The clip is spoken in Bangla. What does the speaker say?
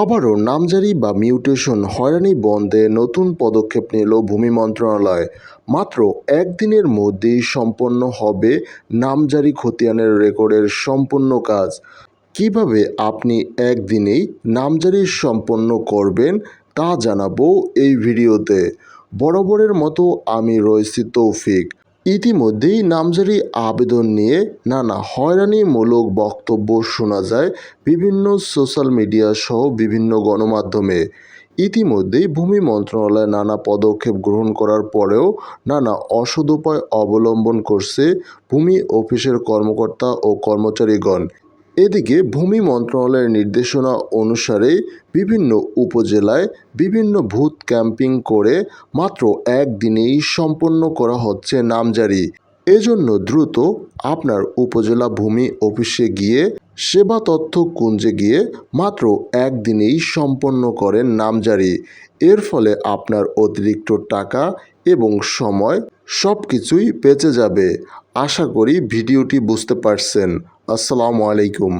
আবারও নামজারি বা মিউটেশন হয়রানি বন্ধে নতুন পদক্ষেপ নিল ভূমি মন্ত্রণালয়। মাত্র একদিনের মধ্যেই সম্পন্ন হবে নামজারি খতিয়ানের রেকর্ডের সম্পূর্ণ কাজ। কীভাবে আপনি একদিনেই নামজারি সম্পন্ন করবেন তা জানাব এই ভিডিওতে। বরাবরের মতো আমি রয়েছি তৌফিক। ইতিমধ্যেই নামজারি আবেদন নিয়ে নানা হয়রানিমূলক বক্তব্য শোনা যায় বিভিন্ন সোশ্যাল মিডিয়া সহ বিভিন্ন গণমাধ্যমে। ইতিমধ্যেই ভূমি মন্ত্রণালয় নানা পদক্ষেপ গ্রহণ করার পরেও নানা অসদুপায় অবলম্বন করছে ভূমি অফিসের কর্মকর্তা ও কর্মচারীগণ। এদিকে ভূমি মন্ত্রণালয়ের নির্দেশনা অনুসারে বিভিন্ন উপজেলায় বিভিন্ন ভূত ক্যাম্পিং করে মাত্র একদিনেই সম্পন্ন করা হচ্ছে নামজারি। এজন্য দ্রুত আপনার উপজেলা ভূমি অফিসে গিয়ে সেবা তথ্য কুঞ্জে গিয়ে মাত্র একদিনেই সম্পন্ন করেন নামজারি। এর ফলে আপনার অতিরিক্ত টাকা এবং সময় সব কিছুই বেঁচে যাবে। আশা করি ভিডিওটি বুঝতে পারছেন। আসসালামু আলাইকুম।